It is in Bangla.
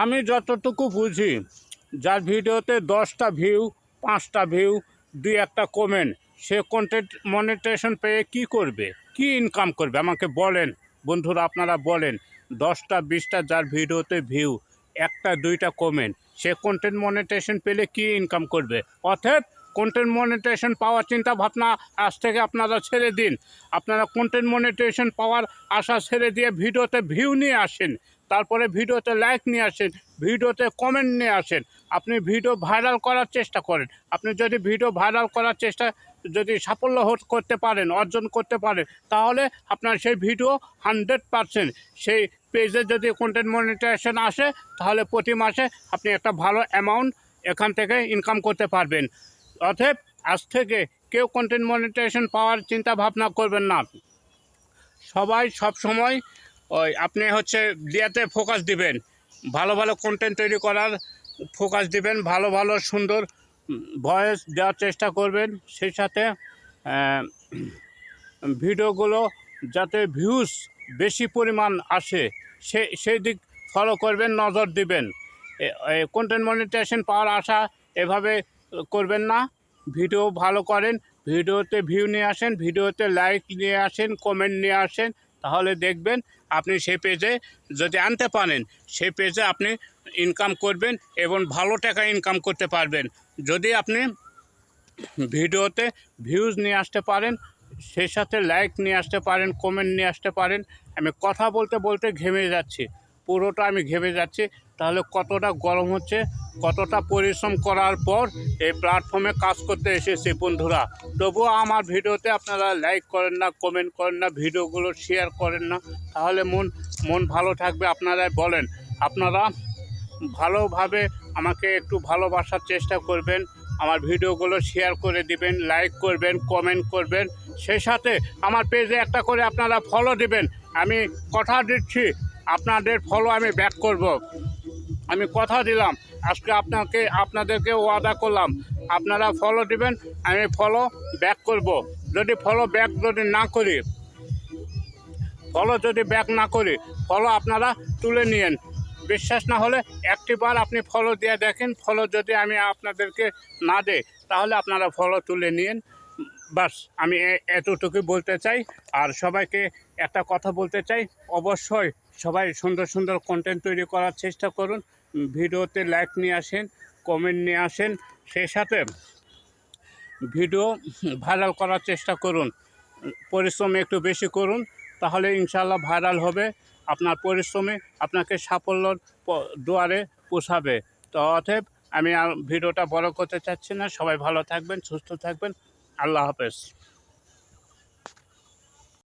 আমি যতটুকু বুঝি, যার ভিডিওতে দশটা ভিউ পাঁচটা ভিউ দুই একটা কমেন্ট সে কন্টেন্ট মনিটেশন পেয়ে কি করবে? কি ইনকাম করবে? আমাকে বলেন। বন্ধুরা, আপনারা বলেন, দশটা, বিশটা যার ভিডিওতে ভিউ একটা, দুইটা কমেন্ট সে কন্টেন্ট মনিটেশন পেলে কি ইনকাম করবে? অতএব কন্টেন্ট মনিটেশন পাওয়ার চিন্তা ভাবনা আজ থেকে আপনারা ছেড়ে দিন। আপনারা কন্টেন্ট মনিটেশন পাওয়ার আশা ছেড়ে দিয়ে ভিডিওতে ভিউ নিয়ে আসেন। তারপরে ভিডিওতে লাইক নিয়ে আসেন, ভিডিওতে কমেন্ট নিয়ে আসেন, আপনি ভিডিও ভাইরাল করার চেষ্টা করেন। আপনি যদি ভিডিও ভাইরাল করার চেষ্টা, যদি সাফল্য করতে পারেন, অর্জন করতে পারেন, তাহলে আপনার সেই ভিডিও হান্ড্রেড পারসেন্ট সেই পেজে যদি কন্টেন্ট মনিটাইজেশন আসে, তাহলে প্রতি মাসে আপনি একটা ভালো অ্যামাউন্ট এখান থেকে ইনকাম করতে পারবেন। অতএব, আজ থেকে কেউ কন্টেন্ট মনিটাইজেশন পাওয়ার চিন্তা ভাবনা করবেন না। সবাই সব সময় ওই আপনি হচ্ছে দিয়াতে ফোকাস দিবেন। ভালো ভালো কন্টেন্ট তৈরি করার ফোকাস দিবেন, ভালো ভালো সুন্দর ভয়েস দেওয়ার চেষ্টা করবেন। সেই সাথে ভিডিওগুলো যাতে ভিউজ বেশি পরিমাণ আসে, সে, সেই দিক ফলো করবেন, নজর দিবেন। কন্টেন্ট মনিটাইজেশন পাওয়ার আশা এভাবে করবেন না। ভিডিও ভালো করেন, ভিডিওতে ভিউ নিয়ে আসেন, ভিডিওতে লাইক নিয়ে আসেন কমেন্ট নিয়ে আসেন তাহলে দেখবেন আপনি সেই পেজে যদি আনতে পারেন, সেই পেজে আপনি ইনকাম করবেন এবং ভালো টাকা ইনকাম করতে পারবেন। যদি আপনি ভিডিওতে ভিউজ নিয়ে আসতে পারেন, সেই সাথে লাইক নিয়ে আসতে পারেন কমেন্ট নিয়ে আসতে পারেন, আমি কথা বলতে বলতে ঘেমে যাচ্ছি। পুরোটা আমি ঘেমে যাচ্ছি, তাহলে কতটা গরম হচ্ছে কতটা পরিশ্রম করার পর এই প্ল্যাটফর্মে কাজ করতে এসেছি বন্ধুরা। তবুও আমার ভিডিওতে আপনারা লাইক করেন না কমেন্ট করেন না, ভিডিওগুলো শেয়ার করেন না। তাহলে মন মন ভালো থাকবে আপনারা বলেন। আপনারা ভালোভাবে আমাকে একটু ভালোবাসার চেষ্টা করবেন, আমার ভিডিওগুলো শেয়ার করে দিবেন লাইক করবেন কমেন্ট করবেন। সেই সাথে আমার পেজে একটা করে আপনারা ফলো দিবেন। আমি কথা দিচ্ছি, আপনাদের ফলো আমি ব্যাক করব। আমি কথা দিলাম। আজকে আপনাকে আপনাদেরকে ওয়াদা করলাম। আপনারা ফলো দিবেন, আমি ফলো ব্যাক করব। যদি ফলো ব্যাক যদি না করি ফলো যদি ব্যাক না করি ফলো আপনারা তুলে নিয়েন। বিশ্বাস না হলে একটিবার আপনি ফলো দিয়ে দেখেন ফলো যদি আমি আপনাদেরকে না দেই, তাহলে আপনারা ফলো তুলে নিন বাস, আমি এতটুকুই বলতে চাই। আর সবাইকে একটা কথা বলতে চাই। অবশ্যই সবাই সুন্দর সুন্দর কন্টেন্ট তৈরি করার চেষ্টা করুন। ভিডিওতে লাইক নিয়ে আসেন কমেন্ট নিয়ে আসেন। সেই সাথে ভিডিও ভাইরাল করার চেষ্টা করুন, পরিশ্রম একটু বেশি করুন, তাহলে ইনশাল্লাহ ভাইরাল হবে, আপনার পরিশ্রমে আপনাকে সাফল্যর দুয়ারে পোষাবে। তো অতএব আমি আর ভিডিওটা বড় করতে চাচ্ছি না, সবাই ভালো থাকবেন, সুস্থ থাকবেন, আল্লাহ হাফেজ।